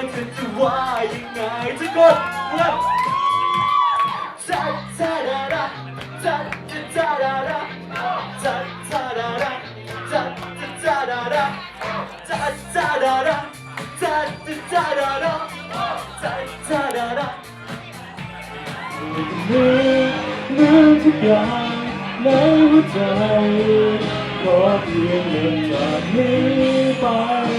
ก่อนแล้วเธอจะว่ายังไงทุกคนเริ่มจัดจาดาดาจัดจาดาดาจัดจาดาดาจัดจาดาดาจัดจาดาดาจัดจาดาดาจัดจาดาดาลืมลืมทุกอย่างในหัวใจขอเพียงเดินจากนี้ไป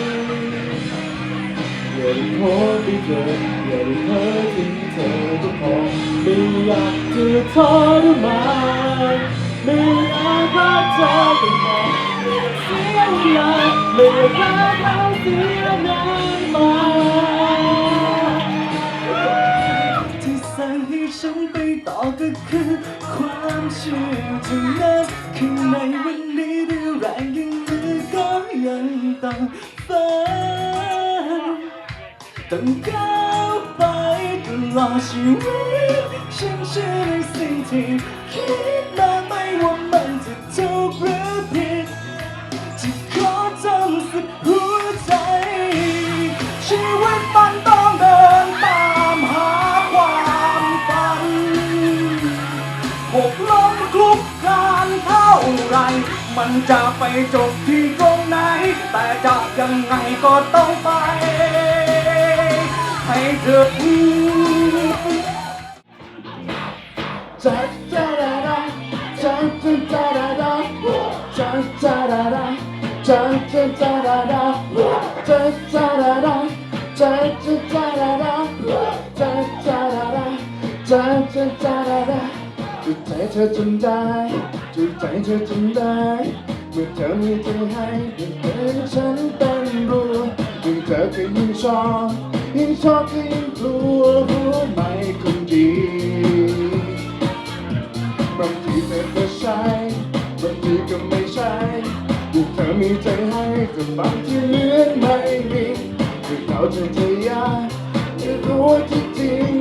อย่าได้โทษไปเจออย่าได้เพ้อถึงเธอก็พอไม่อยากจะทรมานไม่อยากรักเธอก็พอไม่อยากเสียเวลาไม่อยากรักเราเสียนานมาที่สั่งให้ฉันไปต่อก็คือความเชื่อเท่านั้นข้างในวันนี้เรี่ยแรงยังเหลือก็ยังต้องฝัน ต้องก้าวไปตลอดชีวิตฉันเชื่อในสิ่งที่คิดมาไม่ว่ามันจะถูกหรือผิดที่ขอจำสุดหัวใจ ชีวิตมันต้องเดินตามหาความฝันหกล้มคลุกคลานเท่าไร มันจะไปจบที่ตรงไหน แต่จะยังไงก็ต้องไป ให้ถึงจัดจาดาดาจัดจัดจาดาดาจัดจ้าดาดาจัดจัดจาดาดาจัดจาดาดาจัดจัดจาดาดาจัดจาดาดาจัดจัดจาดาดาจุดใจเธอจนได้จุดใจเธอจนได้เมื่อเธอมีใจให้เห็นฉันเป็นรัว ยิ่งเธอก็ยิ่งชอบยิ่งชอบก็ยิ่งกลัวรู้ไหมคนดีบางทีเธอก็ใช่บางทีก็ไม่ใช่อยู่เธอมีใจให้แต่บางทีเหมือนไม่มีคือเขาจะทะยากจะรู้ว่าที่จริง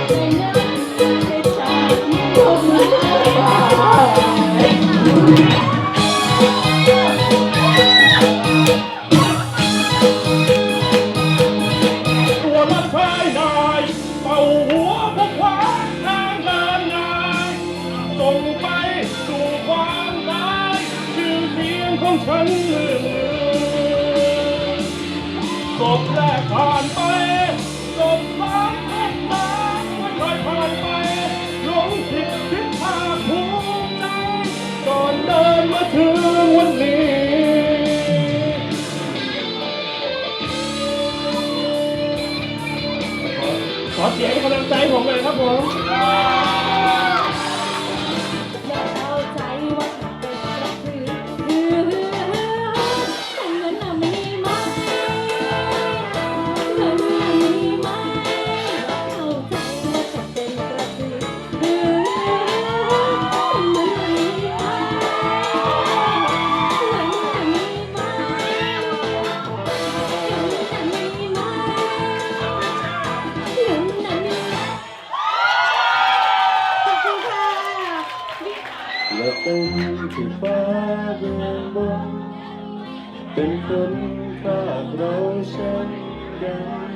กัน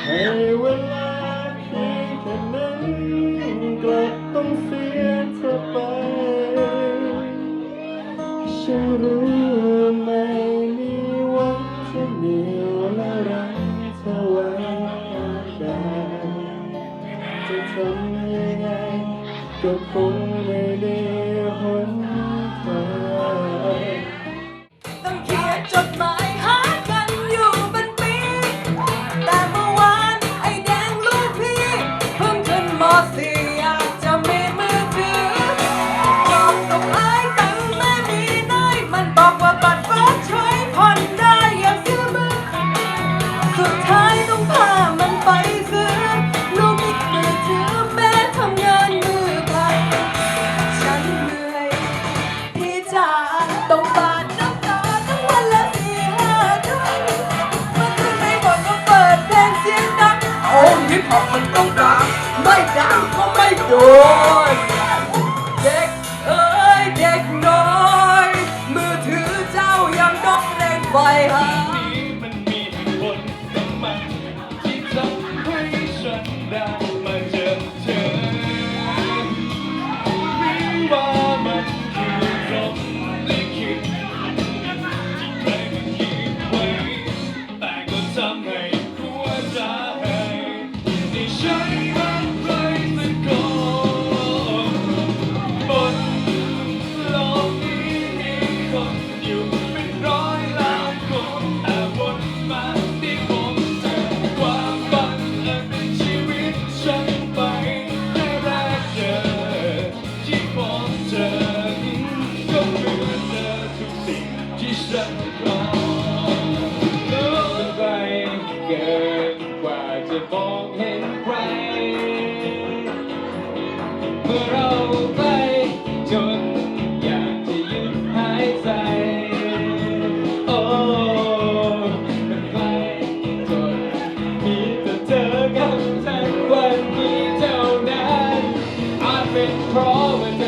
ให้เวลาเพียงแค่นั้นกลับต้องเสียเธอไป ฉันรู้ไม่มีวันจะเหนียวและรักเธอไว้ได้ำยังไงก็คงไม่ได้ อ้ฮิปฮอปมันต้องดังไม่ดังก็ไม่โดนเด็กเอ้ยเด็กน้อย มือถือเจ้ายังดอกเล่นไฟห เห็นใคร เมื่อเราไปจนอยากจะหยุดหายใจ โอ้มันไกลจนมีแต่เธอกับฉันวันนี้เท่านั้นอาจเป็นเพราะว่าเธอ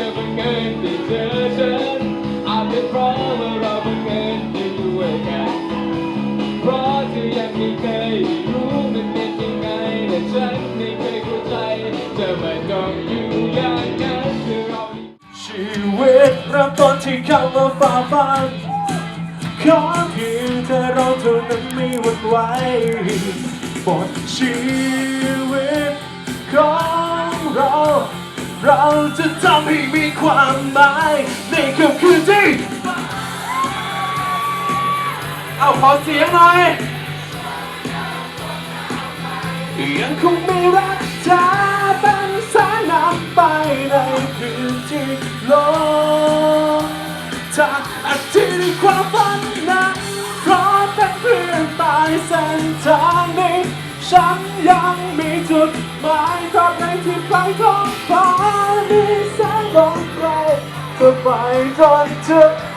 ชีวิตเริ่มต้นที่คำว่าฝ่าฟันขอเพียงเธอเราเท่านั้นไม่หวั่นไหวบทชีวิตของเรา เราจะทำให้มีความหมายในค่ำคืนที่เอาขอเสียงหน่อยยังคงไม่รักเธอ ไปในคืนที่ลงจากอาทิตย์ความฝันนั้นเพราะเป็นเพื่อนตายเส้นทางนี้ ฉันยังมีจุดหมายตราบในที่ไกลท้องฟ้ามีแสงลงไกลจะไปจนถึง